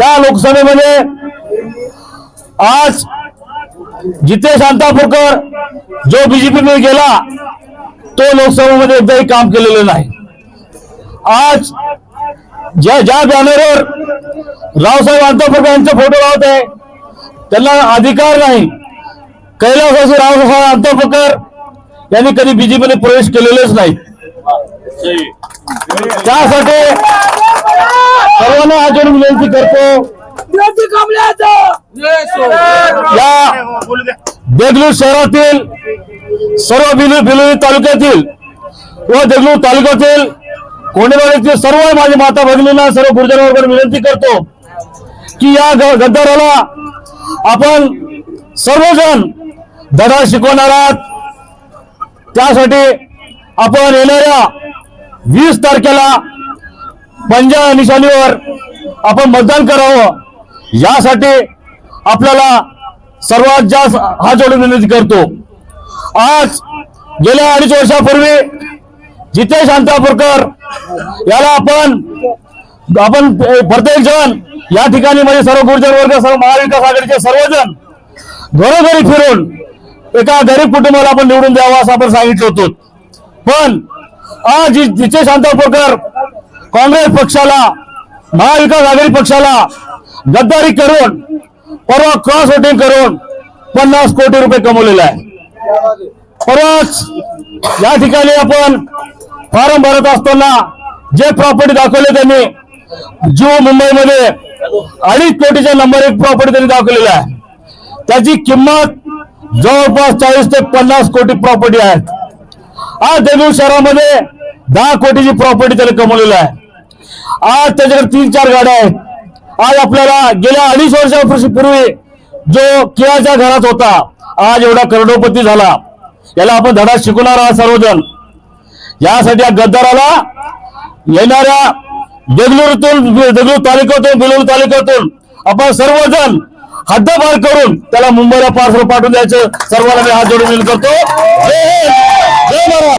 त्या लोकसभेमध्ये आज जितेश अंतापूरकर जो बीजेपीमध्ये गेला तो लोकसभेमध्ये एकदाही काम केलेलं नाही. आज ज्या ज्या बॅनरवर रावसाहेब अंतापूरकर यांचे फोटो लावत आहे त्यांना अधिकार नाही. कैलासवासी रावसाहेब अंतापूरकर यांनी कधी बीजेपीने प्रवेश केलेलेच नाही. त्यासाठी सर्वांना जोडून विनंती करतो. या देगलूर शहरातील सर्व बिलू तालुक्यातील व देगलूर तालुक्यातील कोंडेवाडीतील सर्व माझे माता भगिनींना सर्व गुरुजन वर्गाला विनंती करतो की या ग- गद्दाराला आपण सर्वजण धडा शिकवणार आहात. त्यासाठी आपण येणाऱ्या वीस तारखेला पंजा निशाणीवर आपण मतदान करावं. यासाठी आपल्याला सर्वात जास्त हा जोडून विनंती करतो. आज गेल्या अडीच वर्षापूर्वी जितेश अंतापूरकर याला आपण आपण प्रत्येक जण या ठिकाणी म्हणजे सर्व गुर्जर वर्ग सर्व महाविकास आघाडीचे सर्वजण घरोघरी फिरून एका गरीब कुटुंबाला आपण निवडून द्यावं असं आपण सांगितलं होतं. पण आज जितेश अंतापूरकर काँग्रेस पक्षाला महाविकास आघाडी पक्षाला गद्दारी करून परवा क्रॉस वोटिंग करून पन्नास कोटी रुपये कमवलेला आहे. परवाच या ठिकाणी आपण फॉर्म भरत असताना जे प्रॉपर्टी दाखवले त्यांनी जीव मुंबईमध्ये अडीच कोटीचा नंबर एक प्रॉपर्टी त्यांनी दाखवलेला आहे. त्याची किंमत जवळपास चाळीस ते पन्नास कोटी प्रॉपर्टी आहे आज देगलूर शहरामध्ये दहा कोटीची प्रॉपर्टी त्याने कमवलेली आहे. आज त्याच्याकडे तीन चार गाड्या आहेत. आज आपल्याला गेल्या अडीच वर्षापूर्वी जो केळाच्या घरात होता आज एवढा करोडोपती झाला. याला आपण धडा शिकवणार आहात सर्वजण. यासाठी या गद्दाराला येणाऱ्या देगलूरतून देगलूर तालुक्यातून बेलूर तालुक्यातून आपण सर्वजण हद्दपार करून त्याला मुंबईला पार्सल पाठवून द्यायचं. सर्वांना मी हात जोडून करतो. जय जय महाराज